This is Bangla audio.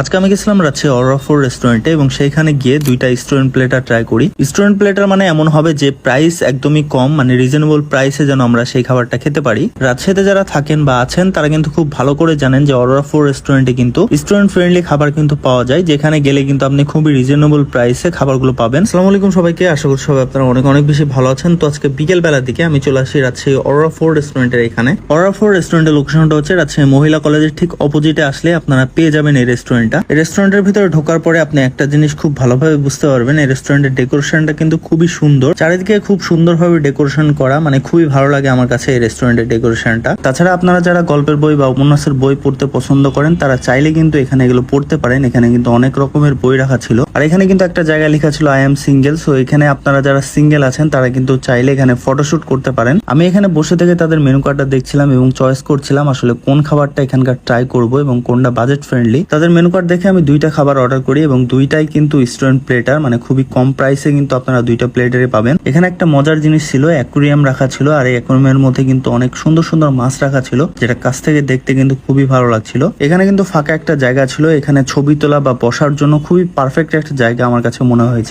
আজকে আমি গেছিলাম রাজশাহী অরাফোর রেস্টুরেন্টে এবং সেইখানে গিয়ে দুইটা স্টুডেন্ট প্লেটার ট্রাই করি। স্টুডেন্ট প্লেটার মানে এমন হবে যে প্রাইস একদমই কম মানে রিজনেবল প্রাইসে যেন আমরা সেই খাবারটা খেতে পারি। রাজশাহীতে যারা থাকেন বা আছেন, তারা কিন্তু খুব ভালো করে জানেন যে অরাফোর রেস্টুরেন্টে কিন্তু স্টুডেন্ট ফ্রেন্ডলি খাবার কিন্তু পাওয়া যায়, যেখানে গেলে কিন্তু আপনি খুবই রিজনেবল প্রাইসে খাবারগুলো পাবেন। সালাম আলাইকুম সবাইকে, আশা করি সবাই আপনারা অনেক অনেক বেশি ভালো আছেন। তো আজকে বিকেল বেলার দিকে আমি চলে আসি রাজশাহী অরাফোর রেস্টুরেন্টের এখানে। অরাফোর রেস্টুরেন্টের লোকেশনটা হচ্ছে রাজশাহী মহিলা কলেজের ঠিক অপোজিটে আসলে আপনারা পেয়ে যাবেন এই রেস্টুরেন্টটা রেস্টুরেন্টের ভিতরে ঢোকার পরে আপনি একটা জিনিস খুব ভালোভাবে বুঝতে পারবেন, এই রেস্টুরেন্টের ডেকোরেশনটা কিন্তু খুবই সুন্দর। চারিদিকে খুব সুন্দরভাবে ডেকোরেশন করা মানে খুবই ভালো লাগে আমার কাছে এই রেস্টুরেন্টের ডেকোরেশনটা তাছাড়া আপনারা যারা গল্পের বই বা উপন্যাসের বই পড়তে পছন্দ করেন, তারা চাইলে কিন্তু এখানে এগুলো পড়তে পারেন। এখানে কিন্তু অনেক রকমের বই রাখা ছিল। আর এখানে কিন্তু একটা জায়গায় লেখা ছিল আই এম সিঙ্গেল সো এখানে আপনারা যারা সিঙ্গেল আছেন, তারা কিন্তু চাইলে এখানে ফটোশুট করতে পারেন। আমি এখানে বসে থেকে তাদের মেনু কার্ডটা দেখছিলাম এবং চয়েস করছিলাম আসলে কোন খাবারটা এখানকার ট্রাই করব এবং কোনটা বাজেট ফ্রেন্ডলি তাদের মেনু কার্ড দেখে আমি দুইটা খাবার অর্ডার করি এবং দুইটাই কিন্তু স্টুডেন্ট প্লেটার মানে খুবই কম প্রাইসে কিন্তু আপনারা দুইটা প্লেটারে পাবেন। এখানে একটা মজার জিনিস ছিল অ্যাকুরিয়াম রাখা ছিল আর এই অ্যাকুরিয়ামের মধ্যে কিন্তু অনেক সুন্দর সুন্দর মাছ রাখা ছিল, যেটা কাছ থেকে দেখতে কিন্তু খুবই ভালো লাগছিল। এখানে কিন্তু ফাঁকা একটা জায়গা ছিল, এখানে ছবি তোলা বা বসার জন্য খুবই পারফেক্ট একটা জায়গা আমার কাছে মনে হয়েছে।